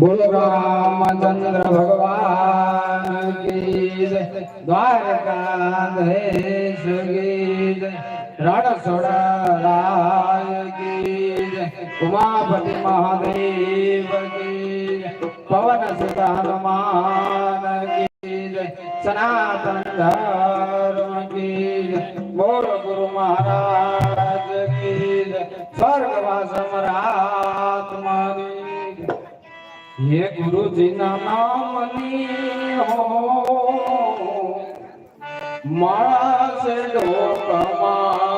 બોલો રામચંદ્ર ભગવાન કી દ્વારકાધીશ જય. રણછોડ રાય જય. ઉમાપતિ મહાદેવ ગીત પવન સુત હનુમાન જય. સનાતન ધર્મ ગીત બોલ ગુરુ મહારાજ ગીત સ્વર્ગવાસ જય હે ગુરુજીના નામની હો. મારા સે લોકમાં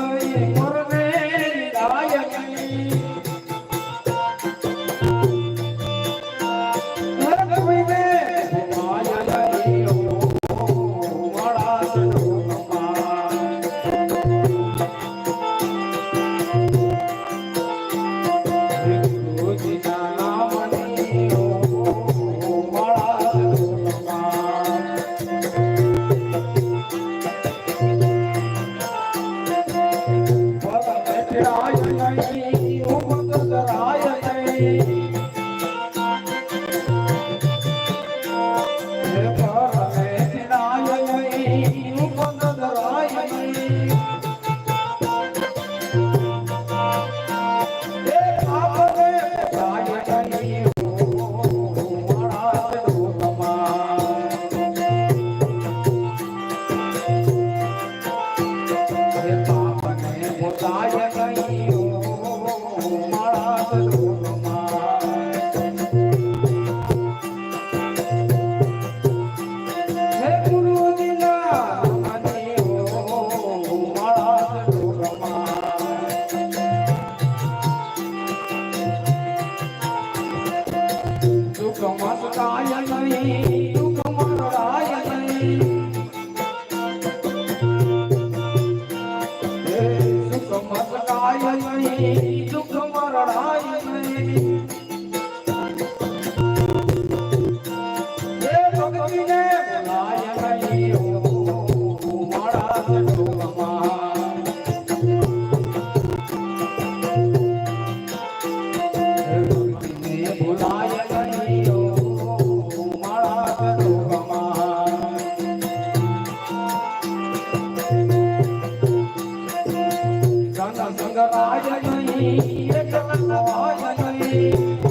ராயனை संग संग राज नहीं एक संग राज नहीं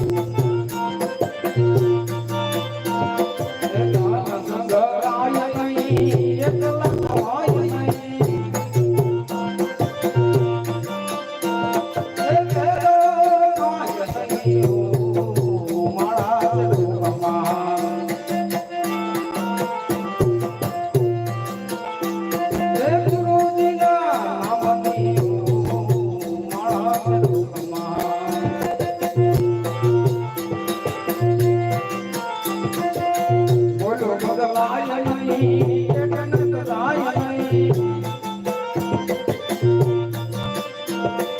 હે બોલો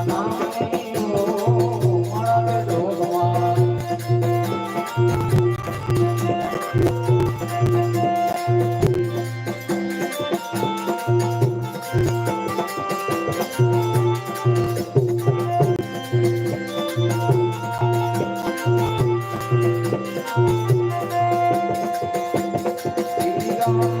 Thank you.